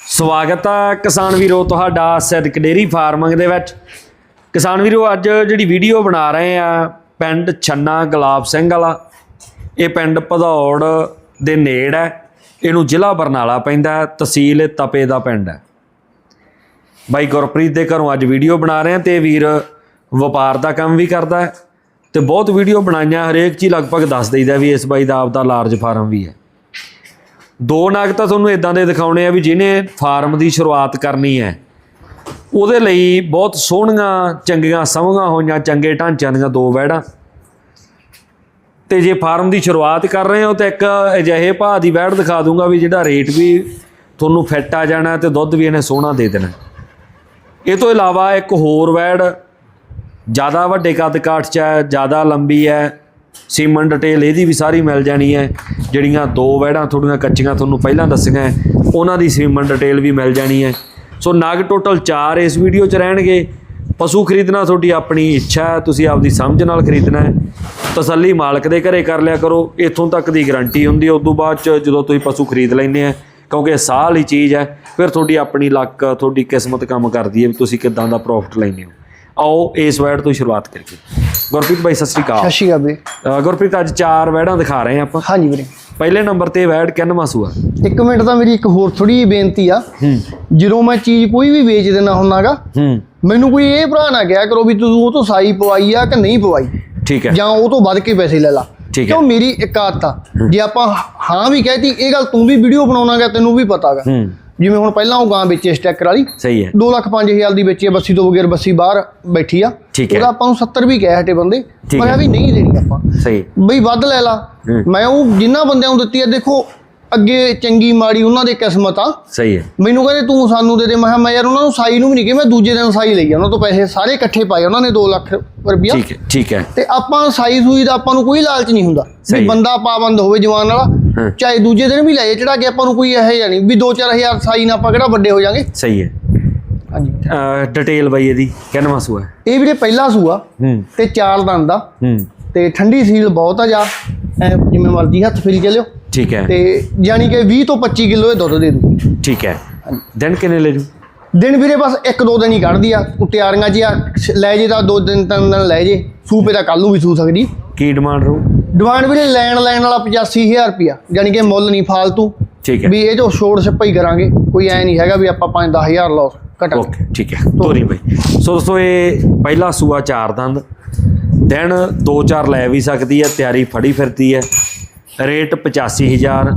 ਸਵਾਗਤ ਹੈ ਕਿਸਾਨ ਵੀਰੋ ਤੁਹਾਡਾ ਸਿੱਧਕ ਡੇਰੀ ਫਾਰਮਿੰਗ ਦੇ ਵਿੱਚ। ਕਿਸਾਨ ਵੀਰੋ, ਅੱਜ ਜਿਹੜੀ ਵੀਡੀਓ ਬਣਾ ਰਹੇ ਆ, ਪਿੰਡ ਛੰਨਾ ਗੁਲਾਬ ਸਿੰਘ ਵਾਲਾ। ਇਹ ਪਿੰਡ ਭਦੌੜ ਦੇ ਨੇੜ ਹੈ। ਇਹਨੂੰ ਜ਼ਿਲ੍ਹਾ ਬਰਨਾਲਾ ਪੈਂਦਾ ਤਹਿਸੀਲ ਤਪੇ ਦਾ ਪਿੰਡ ਹੈ। ਬਾਈ ਗੁਰਪ੍ਰੀਤ ਦੇ ਘਰੋਂ ਅੱਜ ਵੀਡੀਓ ਬਣਾ ਰਹੇ ਆ ਤੇ ਇਹ ਵੀਰ ਵਪਾਰ ਦਾ ਕੰਮ ਵੀ ਕਰਦਾ ਹੈ। ਤੇ ਬਹੁਤ ਵੀਡੀਓ ਬਣਾਈਆਂ, ਹਰੇਕ ਚੀ ਲਗਭਗ ਦੱਸ ਦਈਦਾ ਵੀ ਇਸ ਬਾਈ ਦਾ ਆਪਦਾ ਲਾਰਜ ਫਾਰਮ ਵੀ ਹੈ। ਦੋ ਨਗ ਤਾਂ ਤੁਹਾਨੂੰ ਇਦਾਂ ਦੇ ਦਿਖਾਉਣੇ ਆ ਵੀ ਜਿਹਨੇ ਫਾਰਮ ਦੀ ਸ਼ੁਰੂਆਤ ਕਰਨੀ ਹੈ। ਉਹਦੇ ਲਈ ਬਹੁਤ ਸੋਹਣੀਆਂ, ਚੰਗੀਆਂ ਸਮਝਾਂ ਹੋਈਆਂ, ਚੰਗੇ ਢਾਂਚਿਆਂ ਦੀਆਂ ਦੋ ਵੈੜਾਂ ਤੇ ਜੇ ਫਾਰਮ ਦੀ ਸ਼ੁਰੂਆਤ ਕਰ ਰਹੇ ਹੋ ਤਾਂ ਇੱਕ ਅਜਿਹੇ ਭਾਅ ਦੀ ਵੈੜ ਦਿਖਾ ਦੂੰਗਾ ਵੀ ਜਿਹੜਾ ਰੇਟ ਵੀ ਤੁਹਾਨੂੰ ਫਿੱਟ ਆ ਜਾਣਾ ਤੇ ਦੁੱਧ ਵੀ ਇਹਨੇ ਸੋਹਣਾ ਦੇ ਦੇਣਾ। ਇਹ ਤੋਂ ਇਲਾਵਾ ਇੱਕ ਹੋਰ ਵੈੜ ਜ਼ਿਆਦਾ ਵੱਡੇ ਕੱਦ ਕਾਠ ਚ ਹੈ, ਜ਼ਿਆਦਾ ਲੰਬੀ ਹੈ ਸੀਮਨ ਡਿਟੇਲ ਇਹਦੀ ਵੀ ਸਾਰੀ ਮਿਲ ਜਾਣੀ ਹੈ। ਜਿਹੜੀਆਂ ਦੋ ਵੈੜਾਂ ਤੁਹਾਡੀਆਂ ਕੱਚੀਆਂ ਤੁਹਾਨੂੰ ਪਹਿਲਾਂ ਦੱਸੀਆਂ ਉਹਨਾਂ ਦੀ ਸੀਮਨ ਡਿਟੇਲ ਵੀ ਮਿਲ ਜਾਣੀ ਹੈ। ਸੋ ਨਗ ਟੋਟਲ 4 ਇਸ ਵੀਡੀਓ 'ਚ ਰਹਿਣਗੇ। ਪਸ਼ੂ ਖਰੀਦਣਾ ਤੁਹਾਡੀ ਆਪਣੀ ਇੱਛਾ ਹੈ, ਤੁਸੀਂ ਆਪਦੀ ਸਮਝ ਨਾਲ ਖਰੀਦਣਾ ਹੈ। ਤਸੱਲੀ ਮਾਲਕ ਦੇ ਘਰੇ ਕਰ ਲਿਆ ਕਰੋ। ਇੱਥੋਂ ਤੱਕ ਦੀ ਗਾਰੰਟੀ ਹੁੰਦੀ ਹੈ ਤੋਂ ਬਾਅਦ 'ਚ ਜਦੋਂ ਤੁਸੀਂ ਪਸ਼ੂ ਖਰੀਦ ਲੈਂਦੇ ਆ ਕਿਉਂਕਿ ਇਹ ਸਾਹ ਲਈ ਚੀਜ਼ ਹੈ, ਫਿਰ ਤੁਹਾਡੀ ਆਪਣੀ ਲੱਕ, ਤੁਹਾਡੀ ਕਿਸਮਤ ਕੰਮ ਕਰਦੀ ਹੈ ਵੀ ਤੁਸੀਂ ਕਿੱਦਾਂ ਦਾ ਪ੍ਰੋਫਿਟ ਲੈਂਦੇ ਹੋ। ਆਓ ਇਸ ਵੈਡ ਤੋਂ ਸ਼ੁਰੂਆਤ ਕਰੀਏ। ਗੁਰਪ੍ਰੀਤ ਭਾਈ ਸਤਿ ਸ਼੍ਰੀ ਅਕਾਲ। ਸਤਿ ਸ਼੍ਰੀ ਅਕਾਲ ਵੀਰੇ ਅ, ਗੁਰਪ੍ਰੀਤ ਅੱਜ ਚਾਰ ਵੈੜਾਂ ਦਿਖਾ ਰਹੇ ਹਾਂ ਆਪਾਂ। ਹਾਂਜੀ ਵੀਰੇ। ਪਹਿਲੇ ਨੰਬਰ ਤੇ ਵੈੜ ਕਿੰਨਵਾਂ ਸੂਆ ਇੱਕ ਮਿੰਟ ਤਾਂ ਮੇਰੀ ਇੱਕ ਹੋਰ ਥੋੜੀ ਜਿਹੀ ਬੇਨਤੀ ਆ। ਹੂੰ। ਜਦੋਂ ਮੈਂ ਚੀਜ਼ ਕੋਈ ਵੀ ਵੇਚ ਦੇਣਾ ਹੁੰਨਾਗਾ ਹੂੰ। ਮੈਨੂੰ ਕੋਈ ਇਹ ਭਰਾ ਨਾ ਕਿਹਾ ਕਰੋ ਵੀ ਤੂੰ ਉਹ ਤੋਂ ਸਾਈ ਪਵਾਈ ਆ ਕਿ ਨਹੀਂ ਪਵਾਈ। ਠੀਕ ਹੈ। ਜਾਂ ਉਹ ਤੋਂ ਵੱਧ ਕੇ ਪੈਸੇ ਲੈ ਲਾ। ਠੀਕ ਹੈ। ਕਿਉਂ? ਮੇਰੀ ਇੱਕ ਆਦਤ ਆ। ਜੇ ਆਪਾਂ ਹਾਂ ਵੀ ਕਹਿਤੀ ਇਹ ਗੱਲ ਤੂੰ ਵੀ ਵੀਡੀਓ ਬਣਾਉਣਾਗਾ ਤੈਨੂੰ ਵੀ ਪਤਾਗਾ। ਹੂੰ। ਜਿਵੇਂ ਹੁਣ ਪਹਿਲਾਂ ਉਹ ਗਾਂ ਵੇਚੇ ਸਟੈਕਰ ਵਾਲੀ ਸਹੀ ਹੈ 2 ਲੱਖ 5000 ਦੀ ਵੇਚੀ ਆ, ਬੱਸੀ ਤੋਂ ਬਗੈਰ ਬੱਸੀ ਬਾਹਰ ਬੈਠੀ ਆ ਹੈ। ਉਹਦਾ ਆਪਾਂ ਨੂੰ 70 ਵੀ ਕਹਿ ਹਟੇ ਬੰਦੇ ਪਰ ਹੈ। ਇਹ ਵੀ ਨਹੀਂ ਦੇਣੀ ਆਪਾਂ ਸਹੀ ਬਈ ਵੱਧ ਲੈ ਲਾ ਹੂੰ। ਮੈਂ ਉਹ ਜਿੰਨਾ ਬੰਦਿਆਂ ਨੂੰ ਦਿੱਤੀ ਆ ਦੇਖੋ ਅੱਗੇ ਚੰਗੀ ਮਾੜੀ ਉਹਨਾਂ ਦੀ ਕਿਸਮਤ ਆ। ਸਹੀ ਹੈ। ਮੈਨੂੰ ਕਹਿੰਦੇ ਤੂੰ ਸਾਨੂੰ ਦੇ ਦੇ। ਮੈਂ ਕਿਹਾ ਮੈਂ ਯਾਰ ਉਹਨਾਂ ਨੂੰ ਸਾਈ ਨੂੰ ਵੀ ਨਹੀਂ ਕਿ ਮੈਂ ਦੂਜੇ ਦਿਨ ਸਾਈ ਲਈ ਆ। ਉਹਨਾਂ ਤੋਂ ਪੈਸੇ ਸਾਰੇ ਇਕੱਠੇ ਪਾਏ ਉਹਨਾਂ ਨੇ 2 ਲੱਖ ਰੁਪਇਆ ਠੀਕ ਹੈ ਠੀਕ ਹੈ। ਤੇ ਆਪਾਂ ਸਾਈ ਸੂਈ ਦਾ ਆਪਾਂ ਨੂੰ ਕੋਈ ਲਾਲਚ ਨਹੀਂ ਹੁੰਦਾ। ਵੀ। ਬੰਦਾ ਪਾਬੰਦ ਹੋਵੇ ਜਵਾਨ। ਵਾਲਾ ਚਾਹੇ ਦੂਜੇ ਦਿਨ ਵੀ ਲੈ ਚੜਾ ਕੇ ਆਪਾਂ ਨੂੰ ਕੋਈ ਇਹ ਜਿਹਾ ਨਹੀਂ। ਵੀ 2-4000 ਸਾਈ ਨਾਲ ਆਪਾਂ ਕਿਹੜਾ ਵੱਡੇ ਹੋ ਜਾਾਂਗੇ? ਸਹੀ ਹੈ। ਹਾਂਜੀ। ਡਿਟੇਲ ਬਾਈ ਇਹਦੀ ਕਿੰਨਵਾਂ ਸੂਆ? ਇਹ ਵੀਰੇ ਪਹਿਲਾ ਸੂਆ। ਤੇ ਚਾਰ ਦੰਦ ਦਾ ਤੇ ਠੰਡੀ ਸੀਲ ਬਹੁਤ ਆ ਜਾ। ਐਂ ਜਿਵੇਂ ਮਰਜ਼ੀ ਹੱਥ ਫੇਰੀ ਚੱਲਿਓ। ਠੀਕ ਹੈ। ਤੇ ਯਾਨੀ ਕਿ 20 ਤੋਂ 25 ਕਿਲੋ ਇਹ ਦੁੱਧ ਦੇ ਦੂ ਠੀਕ ਹੈ। ਦਿਨ ਕਿੰਨੇ ਲੈ ਜੂ? ਦਿਨ ਵੀਰੇ ਬਸ ਇੱਕ ਦੋ ਦਿਨ ਹੀ ਕੱਢਦੀ ਆ ਤਿਆਰੀਆਂ 'ਚ ਆ ਲੈ ਜੇ ਤਾਂ ਦੋ ਦਿਨ ਤਿੰਨ ਦਿਨ ਲੈ ਜੇ ਸੂਪੇ ਦਾ ਕੱਲ ਨੂੰ ਵੀ ਸੂ ਸਕਦੀ। ਕੀ ਡਿਮਾਂਡ ਰਹੂ? ਡਿਮਾਂਡ ਵੀਰੇ ਲੈਣ ਲੈਣ ਵਾਲਾ 85000 ਰੁਪਿਆ ਯਾਨੀ ਕਿ ਮੁੱਲ ਨਹੀਂ ਫਾਲਤੂ ਠੀਕ ਹੈ। ਵੀ ਇਹ ਜੋ ਛੋੜ ਛੱਪਾ ਹੀ ਕਰਾਂਗੇ ਕੋਈ ਐ ਨਹੀਂ ਹੈਗਾ ਵੀ ਆਪਾਂ 5-10000 ਲਾਸ ਘਟਾ ਓਕੇ ਠੀਕ ਹੈ ਤੋਰੀ ਬਾਈ। ਸੋ ਦੋਸਤੋ ਇਹ ਪਹਿਲਾ ਸੂਆ ਚਾਰ ਦੰਦ। ਦਿਨ 2-4 ਲੈ ਵੀ ਸਕਦੀ ਹੈ ਤਿਆਰੀ ਫੜੀ ਫਿਰਦੀ ਹੈ। ਰੇਟ 85000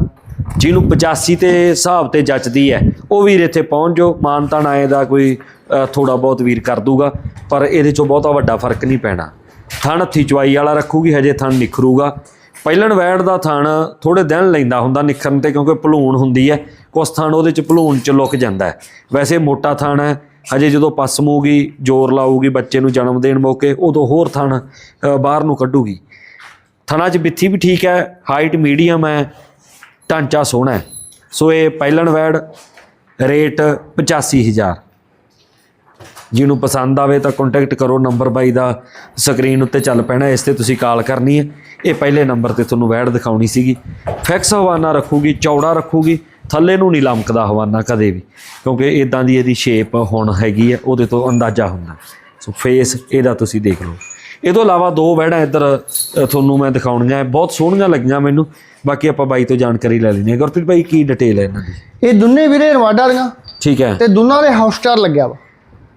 ਜਿਹਨੂੰ 85 ਤੇ ਹਿਸਾਬ ਤੇ ਜੱਚਦੀ ਹੈ, ਉਹ ਵੀਰ ਇੱਥੇ ਪਹੁੰਚ ਜਾਓ ਮਾਨਤਾਨ ਆਏ ਦਾ ਕੋਈ ਥੋੜਾ ਬਹੁਤ ਵੀਰ ਕਰ ਦੂਗਾ, ਪਰ ਇਹਦੇ ਚੋਂ ਬਹੁਤਾ ਵੱਡਾ ਫ਼ਰਕ ਨਹੀਂ ਪੈਣਾ। ਥਣ ਹੱਥੀ ਚਵਾਈ ਵਾਲਾ ਰੱਖੂਗੀ, ਹਜੇ ਥਣ ਨਿਖਰੂਗਾ। ਪਹਿਲਣ ਵੈੜ ਦਾ ਥਣ ਥੋੜੇ ਦਿਨ ਲੈਂਦਾ ਹੁੰਦਾ ਨਿਖਰਨ ਤੇ, ਕਿਉਂਕਿ ਭਲੂਣ ਹੁੰਦੀ ਹੈ, ਕੁਛ ਥਣ ਉਹਦੇ ਚ ਭਲੂਣ ਚ ਲੁਕ ਜਾਂਦਾ ਹੈ। ਵੈਸੇ ਮੋਟਾ ਥਣ ਹੈ, ਹਜੇ ਜਦੋਂ ਪਸਮੂਗੀ, ਜ਼ੋਰ ਲਾਊਗੀ ਬੱਚੇ ਨੂੰ ਜਨਮ ਦੇਣ ਮੌਕੇ, ਉਦੋਂ ਹੋਰ ਥਣ ਬਾਹਰ ਨੂੰ ਕੱਢੂਗੀ। ਥਣਾ 'ਚ ਬਿੱਥੀ ਵੀ ਠੀਕ ਹੈ ਹਾਈਟ ਮੀਡੀਅਮ ਹੈ, ਢਾਂਚਾ ਸੋਹਣਾ ਹੈ। ਸੋ ਇਹ ਪਹਿਲਣ ਵੈੜ, ਰੇਟ 85000 ਜਿਹਨੂੰ ਪਸੰਦ ਆਵੇ ਤਾਂ ਕੰਟੈਕਟ ਕਰੋ ਨੰਬਰ ਬਾਈ ਦਾ ਸਕਰੀਨ ਉੱਤੇ ਚੱਲ ਪੈਣਾ, ਇਸ ਤੇ ਤੁਸੀਂ ਕਾਲ ਕਰਨੀ ਹੈ। ਇਹ ਪਹਿਲੇ ਨੰਬਰ ਤੇ ਤੁਹਾਨੂੰ ਵੈੜ ਦਿਖਾਉਣੀ ਸੀਗੀ। ਫਿਕਸ ਹਵਾਨਾ ਰੱਖੂਗੀ, ਚੌੜਾ ਰੱਖੂਗੀ, ਥੱਲੇ ਨੂੰ ਨਹੀਂ ਲਮਕਦਾ ਹਵਾਨਾ ਕਦੇ ਵੀ, ਕਿਉਂਕਿ ਇਦਾਂ ਦੀ ਇਹਦੀ ਸ਼ੇਪ ਹੁਣ ਹੈਗੀ ਹੈ, ਉਹਦੇ ਤੋਂ ਅੰਦਾਜ਼ਾ ਹੁੰਦਾ। ਸੋ ਫੇਸ ਇਹਦਾ ਤੁਸੀਂ ਦੇਖ ਲਓ। ਇਹ ਤੋਂ ਇਲਾਵਾ ਦੋ ਵੈੜਾਂ ਇੱਧਰ ਤੁਹਾਨੂੰ ਮੈਂ ਦਿਖਾਉਣੀਆਂ। ਬਹੁਤ ਸੋਹਣੀਆਂ ਲੱਗੀਆਂ ਮੈਨੂੰ। ਬਾਕੀ ਆਪਾਂ ਬਾਈ ਤੋਂ ਜਾਣਕਾਰੀ ਲੈ ਲੈਣੀ ਹੈ। ਗੁਰਪ੍ਰੀਤ ਭਾਈ ਕੀ ਡਿਟੇਲ ਹੈ ਇਹਨਾਂ ਦੀ? ਇਹ ਦੋਨੇ ਵੀਰੇ ਰਵਾਡਾ ਦੀਆਂ। ਠੀਕ ਹੈ ਤੇ ਦੋਨਾਂ ਦੇ ਹਾਊਸ ਸਟਾਰ ਲੱਗਿਆ ਵਾ।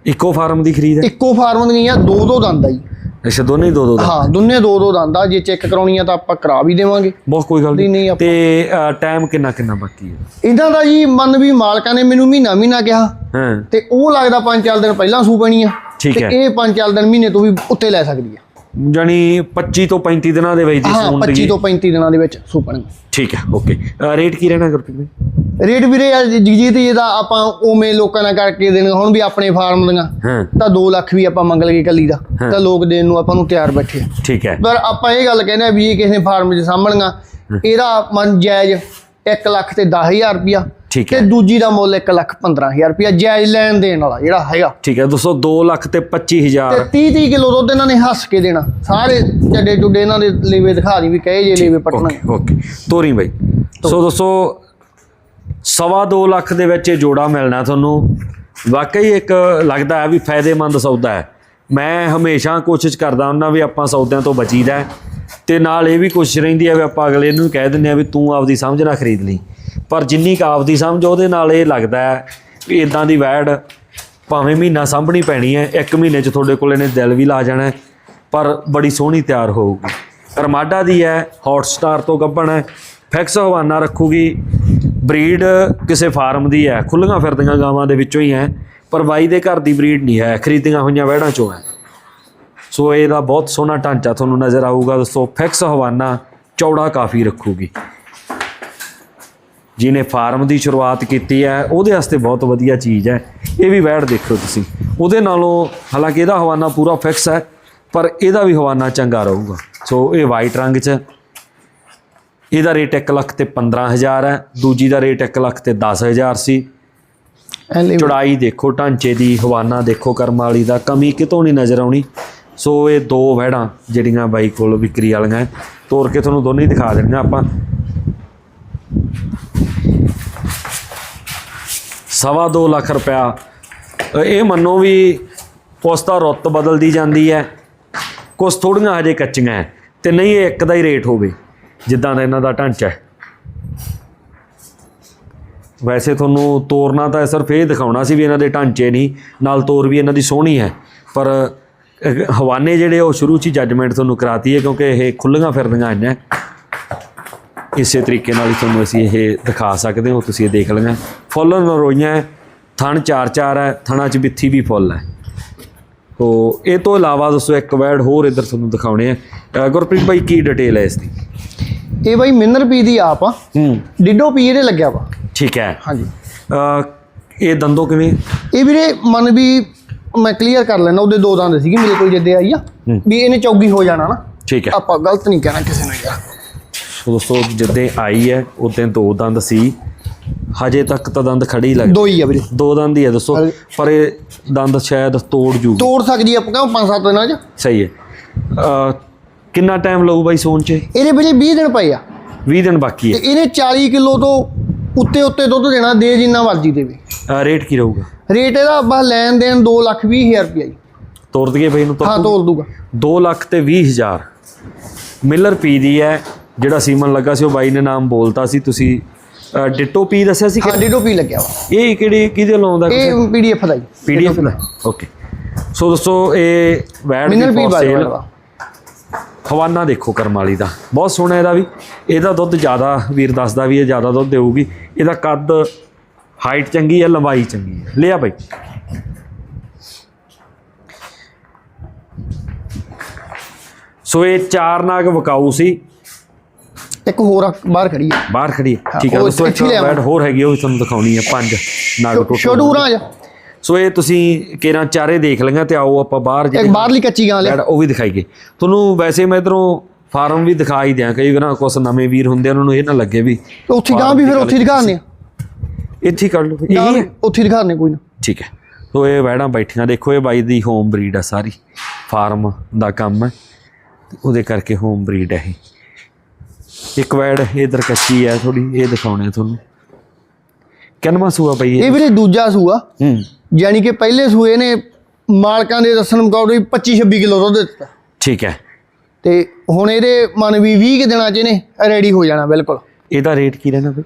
ਇੱਕੋ ਫਾਰਮ ਦੀ ਖਰੀਦ ਹੈ ਇੱਕੋ ਫਾਰਮ ਦੀਆਂ ਦੋ ਦੋ ਦੰਦ ਆ ਜੀ। ਅੱਛਾ ਦੋਨੇ ਦੋ ਦੋ ਹਾਂ ਦੋਨੇ ਦੋ ਦੋ ਦੰਦ ਆ ਜੇ ਚੈੱਕ ਕਰਾਉਣੀ ਆ ਤਾਂ ਆਪਾਂ ਕਰਾ ਵੀ ਦੇਵਾਂਗੇ। ਬਹੁਤ ਕੋਈ ਗੱਲ ਨਹੀਂ, ਤੇ ਟਾਈਮ ਕਿੰਨਾ ਕਿੰਨਾ ਬਾਕੀ ਹੈ? ਇਹਨਾਂ ਦਾ ਜੀ ਮਨ ਵੀ ਮਾਲਕਾਂ ਨੇ ਮੈਨੂੰ ਮਹੀਨਾ ਮਹੀਨਾ ਕਿਹਾ। ਹਾਂ। ਤੇ ਉਹ ਲੱਗਦਾ ਪੰਜ ਚਾਰ ਦਿਨ ਪਹਿਲਾਂ ਸੂ ਪੈਣੀ ਆ। ਤੇ। ਇਹ ਪੰਜ ਚਾਰ ਦਿਨ ਮਹੀਨੇ ਤੋਂ ਵੀ ਉੱਤੇ ਲੈ ਸਕਦੀ ਆ। ਜਾਨੀ 25 ਤੋਂ 35 ਦਿਨਾਂ ਦੇ ਵਿੱਚ ਦੀ ਹਾਂ ਸੂਣ 25 ਦੀ ਤੋਂ 35 ਦਿਨਾਂ ਦੇ ਵਿੱਚ ਸੂ ਪੈਣੀ ਠੀਕ ਹੈ ਓਕੇ। ਰੇਟ ਕੀ ਰਹਿਣਾ ਗੁਰਪ੍ਰੀਤ ਭਾਈ ਰੇਟ ਵੀਰੇ ਆ ਜਗਜੀਤ ਜੀ ਦਾ ਆਪਾਂ ਉਵੇਂ ਲੋਕਾਂ ਨਾਲ ਕਰਕੇ ਦੇਣ ਹੁਣ ਵੀ ਆਪਣੇ ਫਾਰਮ ਦੀਆਂ ਹਾਂ। ਤਾਂ 2 ਲੱਖ ਵੀ ਆਪਾਂ ਮੰਗ ਲਈਏ ਕੱਲੀ ਦਾ ਤਾਂ ਲੋਕ ਦੇਣ ਨੂੰ ਆਪਾਂ ਨੂੰ ਤਿਆਰ ਬੈਠੇ ਆ। ਠੀਕ ਹੈ। ਪਰ ਆਪਾਂ ਇਹ ਗੱਲ ਕਹਿੰਦੇ ਆ ਵੀ ਜੇ ਕਿਸੇ ਫਾਰਮ 'ਚ ਸਾਂਭਣੀਆਂ ਇਹਦਾ ਮਨ ਜਾਇਜ਼ 1 ਲੱਖ ਤੇ 10000 ਰੁਪਿਆ ਠੀਕ ਤੇ ਹੈ। ਦੂਜੀ ਦਾ ਮੁੱਲ 1 ਲੱਖ 15000 ਰੁਪਿਆ ਜਾਇਜ਼ ਲੈਣ ਦੇਣ ਵਾਲਾ ਜਿਹੜਾ ਹੈਗਾ। ਠੀਕ ਹੈ ਦੋਸਤੋ 2 ਲੱਖ ਤੇ 25000 ਤੇ 30 30 ਕਿਲੋ ਦੁੱਧ ਇਹਨਾਂ ਨੇ ਹੱਸ ਕੇ ਦੇਣਾ। ਸਾਰੇ ਚੱਡੇ ਚੁੱਡੇ ਇਹਨਾਂ ਦੇ ਲੇਵੇ ਦਿਖਾ ਦੀ ਵੀ ਕਹੇ ਜੇ ਲੇਵੇ ਪਟਣਾ। Okay okay. ਤੋਰੀ ਬਾਈ। ਸੋ ਦੋਸਤੋ ਸਵਾ ਦੋ ਲੱਖ ਦੇ ਵਿੱਚ ਇਹ ਜੋੜਾ ਮਿਲਣਾ ਤੁਹਾਨੂੰ। ਵਾਕਈ ਇੱਕ ਲੱਗਦਾ ਹੈ ਵੀ ਫਾਇਦੇਮੰਦ ਸੌਦਾ ਹੈ। ਮੈਂ ਹਮੇਸ਼ਾ ਕੋਸ਼ਿਸ਼ ਕਰਦਾ ਹੁੰਦਾ ਵੀ ਆਪਾਂ ਸੌਦਿਆਂ ਤੋਂ ਬਚੀਦਾ ਹੈ। ਤੇ ਨਾਲ ਇਹ ਵੀ ਕੋਸ਼ਿਸ਼ ਰਹਿੰਦੀ ਹੈ ਵੀ ਆਪਾਂ ਅਗਲੇ ਨੂੰ ਕਹਿ ਦਿੰਦੇ ਆ ਵੀ ਤੂੰ ਆਪਦੀ ਸਮਝ ਨਾਲ ਖਰੀਦ ਲਈ। ਪਰ ਜਿੰਨੀ ਕੁ ਆਪਦੀ ਸਮਝ, ਉਹਦੇ ਨਾਲ ਇਹ ਲੱਗਦਾ ਹੈ ਵੀ ਇਦਾਂ ਦੀ ਵੈੜ ਭਾਵੇਂ ਮਹੀਨਾ ਸਾਂਭਣੀ ਪੈਣੀ ਹੈ, ਇੱਕ ਮਹੀਨੇ 'ਚ ਤੁਹਾਡੇ ਕੋਲ ਇਹਨੇ ਦਿਲ ਵੀ ਲਾ ਜਾਣਾ ਪਰ ਬੜੀ ਸੋਹਣੀ ਤਿਆਰ ਹੋਊਗੀ। ਰਮਾਡਾ ਦੀ ਹੈ ਹੌਟਸਟਾਰ ਤੋਂ ਗੱਭਣ ਹੈ ਫਿਕਸ ਹਵਾਨਾ ਰੱਖੂਗੀ। ਬਰੀਡ ਕਿਸੇ ਫਾਰਮ ਦੀ ਹੈ ਖੁੱਲੀਆਂ ਫਿਰਦੀਆਂ ਗਾਵਾਂ ਦੇ ਵਿੱਚੋਂ ਹੀ ਹੈ, ਪਰ ਬਾਈ ਦੇ ਘਰ ਦੀ ਬਰੀਡ ਨਹੀਂ ਹੈ, ਖਰੀਦੀਆਂ ਹੋਈਆਂ ਵਹਿੜਾਂ ਚੋਂ ਹੈ। ਸੋ ਇਹਦਾ ਬਹੁਤ ਸੋਹਣਾ ਢਾਂਚਾ ਤੁਹਾਨੂੰ ਨਜ਼ਰ ਆਊਗਾ ਦੋਸਤੋ ਫਿਕਸ ਹਵਾਨਾ ਚੌੜਾ ਕਾਫੀ ਰੱਖੂਗੀ। ਜਿਹਨੇ ਫਾਰਮ ਦੀ ਸ਼ੁਰੂਆਤ ਕੀਤੀ ਹੈ ਉਹਦੇ ਵਾਸਤੇ ਬਹੁਤ ਵਧੀਆ ਚੀਜ਼ ਹੈ। ਇਹ ਵੀ ਵੈੜ ਦੇਖੋ ਤੁਸੀਂ। ਉਹਦੇ ਨਾਲੋਂ ਹਾਲਾਂਕਿ ਇਹਦਾ ਹਵਾਨਾ ਪੂਰਾ ਫਿਕਸ ਹੈ ਪਰ ਇਹਦਾ ਵੀ ਹਵਾਨਾ ਚੰਗਾ ਰਹੂਗਾ। ਸੋ ਇਹ ਵਾਈਟ ਰੰਗ 'ਚ ਇਹਦਾ ਰੇਟ 1 ਲੱਖ ਤੇ 15000 ਹੈ ਦੂਜੀ ਦਾ ਰੇਟ 1 ਲੱਖ ਤੇ 10000 ਸੀ। ਚੌੜਾਈ ਦੇਖੋ ਢਾਂਚੇ ਦੀ ਹਵਾਨਾ ਦੇਖੋ ਕਰਮ ਵਾਲੀ ਦਾ ਕਮੀ ਕਿਤੋਂ ਨਹੀਂ ਨਜ਼ਰ ਆਉਣੀ। ਸੋ ਇਹ ਦੋ ਵਹਿੜਾਂ ਜਿਹੜੀਆਂ ਬਾਈ ਕੋਲ ਵਿਕਰੀ ਵਾਲੀਆਂ ਤੋਰ ਕੇ ਤੁਹਾਨੂੰ ਦੋਨੇ ਹੀ ਦਿਖਾ ਦੇਣੀਆਂ ਆਪਾਂ। ਸਵਾ ਦੋ ਲੱਖ ਰੁਪਇਆ। ਇਹ ਮੰਨੋ ਵੀ ਕੁਛ ਤਾਂ ਰੁੱਤ ਬਦਲਦੀ ਜਾਂਦੀ ਹੈ ਕੁਛ ਥੋੜੀਆਂ ਹਜੇ ਕੱਚੀਆਂ ਹੈ ਤੇ ਨਹੀਂ ਇਹ ਇੱਕ ਦਾ ਹੀ ਰੇਟ ਹੋਵੇ, ਜਿੱਦਾਂ ਦਾ ਇਹਨਾਂ ਦਾ ਢਾਂਚਾ ਹੈ ਵੈਸੇ ਤੁਹਾਨੂੰ ਤੋਰਨਾ ਤਾਂ ਸਿਰਫ ਇਹ ਦਿਖਾਉਣਾ ਸੀ ਵੀ ਇਹਨਾਂ ਦੇ ਢਾਂਚੇ ਨਹੀਂ, ਨਾਲ ਤੋਰ ਵੀ ਇਹਨਾਂ ਦੀ ਸੋਹਣੀ ਹੈ ਪਰ ਹਵਾਨੇ ਜਿਹੜੇ ਉਹ ਸ਼ੁਰੂ 'ਚ ਹੀ ਜੱਜਮੈਂਟ ਤੁਹਾਨੂੰ ਕਰਾਤੀ ਹੈ ਕਿਉਂਕਿ ਇਹ ਖੁੱਲੀਆਂ ਫਿਰਦੀਆਂ ਆਈਆਂ ਇਸੇ ਤਰੀਕੇ ਨਾਲ ਹੀ ਤੁਹਾਨੂੰ ਅਸੀਂ ਇਹ ਦਿਖਾ ਸਕਦੇ ਹਾਂ ਤੁਸੀਂ ਇਹ ਦੇਖ ਲਈਆਂ। ਫੁੱਲ ਨਰੋਈਆਂ ਥਣ ਚਾਰ ਚਾਰ ਹੈ ਥਣਾ 'ਚ ਬਿੱਥੀ ਵੀ ਫੁੱਲ ਹੈ। ਤੋ ਇਹ ਤੋਂ ਇਲਾਵਾ ਦੋਸਤੋ ਇੱਕ ਵਰਡ ਹੋਰ ਇੱਧਰ ਤੁਹਾਨੂੰ ਦਿਖਾਉਣੇ ਆ। ਗੁਰਪ੍ਰੀਤ ਭਾਈ ਕੀ ਡਿਟੇਲ ਹੈ ਇਸ ਦੀ? ਇਹ ਬਾਈ ਮਿਨਰ ਪੀ ਦੀ ਆਪ ਆ। ਹੂੰ। ਡਿਡੋ ਪੀ ਇਹਦੇ ਲੱਗਿਆ ਵਾ। ਠੀਕ ਹੈ। ਹਾਂਜੀ। ਇਹ ਦੰਦੋ ਕਿਵੇਂ? ਇਹ ਵੀਰੇ ਮਨ ਵੀ ਮੈਂ ਕਲੀਅਰ ਕਰ ਲੈਣਾ ਉਹਦੇ ਦੋ ਦੰਦ ਸੀਗੇ ਮੇਰੇ ਕੋਲ ਜਿੱਦੇ ਆਈ ਆ। ਵੀ ਇਹਨੇ ਚੌਗੀ ਹੋ ਜਾਣਾ ਨਾ। ਠੀਕ ਹੈ। ਆਪਾਂ ਗਲਤ ਨਹੀਂ ਕਹਿਣਾ ਕਿਸੇ ਨੂੰ ਯਾਰ। ਸੋ ਦੋਸਤੋ ਜਿੱਦੇ ਆਈ ਹੈ ਉਦੋਂ ਦੋ ਦੰਦ ਸੀ। ਹਜੇ ਤੱਕ ਤਾਂ ਦੰਦ ਖੜੇ ਹੀ ਲੱਗਦੇ ਦੋ ਹੀ ਆ ਵੀਰੇ। ਦੋ ਦੰਦ ਹੀ ਹੈ ਦੱਸੋ। ਪਰ ਇਹ ਦੰਦ ਸ਼ਾਇਦ ਤੋੜ ਜੂ ਤੋੜ ਸਕਦੀ ਆ ਆਪਾਂ ਕਹਿੰਦੇ ਪੰਜ ਸੱਤ ਦਿਨਾਂ ਚ? ਸਹੀ ਹੈ। ਕਿੰਨਾ ਟਾਈਮ ਲਊ ਬਾਈ ਸੋਨ ਚ? ਇਹਦੇ ਵੀਰੇ 20 ਦਿਨ ਪਏ ਆ। 20 ਦਿਨ ਬਾਕੀ ਤੇ ਹੈ ਇਹਨੇ 40 ਕਿਲੋ ਤੋਂ ਉੱਤੇ ਉੱਤੇ ਦੁੱਧ ਦੇਣਾ ਦੇ ਜਿੰਨਾ ਮਰਜ਼ੀ ਦੇਵੇ। ਰੇਟ ਕੀ ਰਹੂਗਾ? ਰੇਟ ਇਹਦਾ ਬਸ ਲੈਣ ਦੇਣ 2 ਲੱਖ 20 ਹਜ਼ਾਰ ਰੁਪਇਆ ਜੀ। ਤੋੜ ਦਈਏ ਬਾਈ ਨੂੰ ਹਾਂ ਤੋਲ ਦੂਗਾ 2 ਲੱਖ ਤੇ 20 ਹਜ਼ਾਰ। ਮਿਲਰ ਪੀ ਦੀ ਹੈ ਜਿਹੜਾ ਸੀਮਨ ਲੱਗਾ ਸੀ ਉਹ ਬਾਈ ਨੇ ਨਾਮ ਬੋਲਤਾ ਸੀ ਤੁਸੀਂ ਡਿਟੋ ਪੀ ਦੱਸਿਆ ਸੀ ਹਾਂ ਡਿਡੋ ਪੀ ਲੱਗਿਆ ਵਾ। ਇਹ ਕਿਹੜੀ ਕਿਹਦੇ ਲਾਉਂਦਾ ਇਹ ਪੀਡੀਐਫ ਦਾ ਜੀ ਪੀਡੀਐਫ ਦਾ? ਓਕੇ ਸੋ ਦੋਸਤੋ ਇਹ ਵੈਡ ਦੀ ਫੋਰ ਸੇਲ ਵਾ ਹਵਾਨਾ ਦੇਖੋ ਕਰਮ ਵਾਲੀ ਦਾ। ਬਹੁਤ ਸੋਹਣਾ ਇਹਦਾ ਵੀ। ਇਹਦਾ ਦੁੱਧ ਜ਼ਿਆਦਾ ਵੀਰ ਦੱਸਦਾ ਵੀ ਇਹ ਜ਼ਿਆਦਾ ਦੁੱਧ ਦੇਊਗੀ। ਇਹਦਾ ਕੱਦ ਹਾਈਟ ਚੰਗੀ ਹੈ ਲੰਬਾਈ ਚੰਗੀ ਹੈ ਲਿਆ ਬਾਈ। ਸੋ ਇਹ ਚਾਰ ਨਾਗ ਵਕਾਊ ਸੀ। ਇੱਕ ਹੋਰ ਆ, ਬਾਹਰ ਖੜੀ ਆ। ਬਾਹਰ ਖੜੀ ਹੈ ਹਾਂ, ਠੀਕ ਹੈ ਉਹ ਦੋਸਤੋ ਇੱਕ। ਬੈਡ ਹੋਰ ਹੈਗੀ ਆ, ਉਹ ਵੀ ਤੁਹਾਨੂੰ ਦਿਖਾਉਣੀ ਹੈ ਪੰਜ ਨਾਗ ਟੋਟਲ ਛੋਟੂਰਾ ਜਾ। ਸੋ ਇਹ ਤੁਸੀਂ ਕੇਰਾਂ ਚਾਰੇ ਦੇਖ ਲਈਆਂ ਤੇ ਆਓ ਆਪਾਂ ਬਾਹਰ ਇੱਕ ਜਿਹੜੇ ਬਾਹਰਲੀ ਕੱਚੀ ਗਾਂ ਬੈਡ ਉਹ ਵੀ ਦਿਖਾਈਏ। ਤੁਹਾਨੂੰ ਵੈਸੇ ਮੈਂ ਇਧਰੋਂ ਫਾਰਮ ਵੀ ਦਿਖਾ ਹੀ ਦਿਆਂ ਕਈ ਵਾਰ ਕੁਝ ਨਵੇਂ ਵੀਰ ਹੁੰਦੇ ਉਹਨਾਂ ਨੂੰ ਇਹ ਨਾ ਲੱਗੇ ਵੀ ਉੱਥੇ ਗਾਂ ਵੀ ਫਿਰ ਉੱਥੇ ਦਿਖਾਣੇ ਇੱਥੇ ਕਰ ਲਓ ਇਹੀ ਉੱਥੇ ਦਿਖਾਣੇ ਕੋਈ ਨਾ। ਠੀਕ ਹੈ। ਸੋ ਇਹ ਵੈੜਾਂ ਬੈਠੀਆਂ ਦੇਖੋ ਇਹ ਬਾਈ ਦੀ ਹੋਮ ਬਰੀਡ ਆ ਸਾਰੀ। ਫਾਰਮ ਦਾ ਕੰਮ ਹੈ ਉਹਦੇ ਕਰਕੇ ਹੋਮ ਬਰੀਡ ਹੈ ਇਹ। ਇੱਕ ਵੈੜ ਇਧਰ ਕੱਚੀ ਹੈ ਥੋੜੀ ਇਹ ਦਿਖਾਉਣੇ ਤੁਹਾਨੂੰ। ਕਿੰਨਵਾਂ ਸੂਆ ਬਈ ਇਹ? ਵੀਰੇ ਦੂਜਾ ਸੂਆ। ਹੂੰ। ਯਾਨੀ ਕਿ ਪਹਿਲੇ ਸੂਏ ਨੇ ਮਾਲਕਾਂ ਦੇ ਦੱਸਣ ਮੁਤਾਬਕ 25 26 ਕਿਲੋ ਦੁੱਧ ਦਿੱਤਾ। ਠੀਕ ਹੈ। ਤੇ ਹੁਣ ਇਹਦੇ ਮਨ ਵੀ 20 ਕੁ ਦਿਨਾਂ ਚ ਇਹਨੇ ਰੈਡੀ ਹੋ ਜਾਣਾ ਬਿਲਕੁਲ। ਇਹਦਾ ਰੇਟ ਕੀ ਰਹਿਣਾ ਬਈ?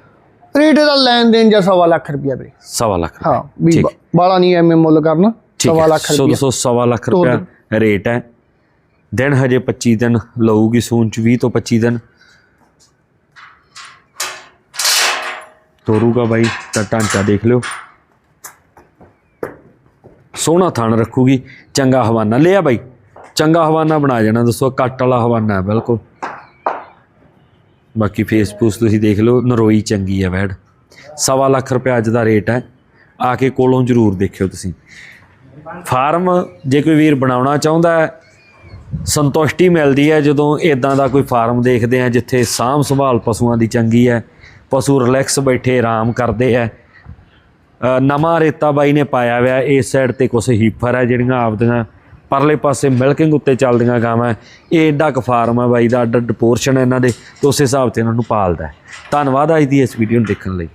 ਰੇਟ ਇਹਦਾ ਲੈਣ ਦੇਣ ਜਾਂ ਸਵਾ ਲੱਖ ਰੁਪਇਆ ਵੀਰੇ। ਸਵਾ ਲੱਖ ਹਾਂ ਵੀ। ਬਾਲਾ ਨਹੀਂ ਐਵੇਂ ਮੁੱਲ ਕਰਨਾ ਠੀਕ ਸਵਾ ਹੈ ਲੱਖ ਸੋ ਰੁਪਇਆ। ਦੋਸਤੋ ਸਵਾ ਲੱਖ ਤੋਰ ਰੁਪਇਆ ਰੇਟ ਹੈ। ਦਿਨ ਹਜੇ 25 ਦਿਨ ਲਊਗੀ ਸੂਨ ਚ 20 ਤੋਂ 25 ਦਿਨ। ਤੋਰੂਗਾ ਬਾਈ ਤਾਂ ਢਾਂਚਾ ਦੇਖ ਲਿਓ। ਸੋਹਣਾ ਥਣ ਰੱਖੂਗੀ ਚੰਗਾ ਹਵਾਨਾ। ਲਿਆ ਬਾਈ। ਚੰਗਾ ਹਵਾਨਾ ਬਣਾ ਜਾਣਾ, ਦੱਸੋ ਕੱਟ ਵਾਲਾ ਹਵਾਨਾ ਹੈ, ਬਿਲਕੁਲ। ਬਾਕੀ ਫੇਸਬੁੱਕ ਤੁਸੀਂ ਦੇਖ ਲਓ, ਨਰੋਈ ਚੰਗੀ ਹੈ ਵੈੜ। ਸਵਾ ਲੱਖ ਰੁਪਏ ਅੱਜ ਦਾ ਰੇਟ ਹੈ। ਆ ਕੇ ਕੋਲੋਂ ਜ਼ਰੂਰ ਦੇਖਿਓ ਤੁਸੀਂ। ਫਾਰਮ ਜੇ ਕੋਈ ਵੀਰ ਬਣਾਉਣਾ ਚਾਹੁੰਦਾ ਹੈ, ਸੰਤੁਸ਼ਟੀ ਮਿਲਦੀ ਹੈ ਜਦੋਂ ਇਦਾਂ ਦਾ ਕੋਈ ਫਾਰਮ ਦੇਖਦੇ ਆ ਜਿੱਥੇ ਸਾਂਭ ਸੰਭਾਲ ਪਸ਼ੂਆਂ ਦੀ ਚੰਗੀ ਹੈ, ਪਸ਼ੂ ਰਿਲੈਕਸ ਬੈਠੇ, ਆਰਾਮ ਕਰਦੇ ਆ ਨਵਾਂ ਰੇਤਾ ਬਾਈ ਨੇ ਪਾਇਆ ਹੋਇਆ, ਇਸ ਸਾਈਡ ਤੇ ਕੁਛ ਹੀਫਰ ਹੈ ਜਿਹੜੀਆਂ ਆਪਦੀਆਂ ਪਰਲੇ ਪਾਸੇ ਮਿਲਕਿੰਗ ਉੱਤੇ ਚੱਲਦੀਆਂ ਗਾਵਾਂ। ਇਹ ਏਡਾ ਕੁ ਫਾਰਮ ਹੈ ਬਾਈ ਦਾ ਅੱਡ ਅੱਡ ਪੋਰਸ਼ਨ ਹੈ ਇਹਨਾਂ ਦੇ, ਤੇ ਉਸ ਹਿਸਾਬ ਤੇ ਇਹਨਾਂ ਨੂੰ ਪਾਲਦਾ ਧੰਨਵਾਦ ਅੱਜ ਦੀ ਇਸ ਵੀਡੀਓ ਨੂੰ ਦੇਖਣ ਲਈ।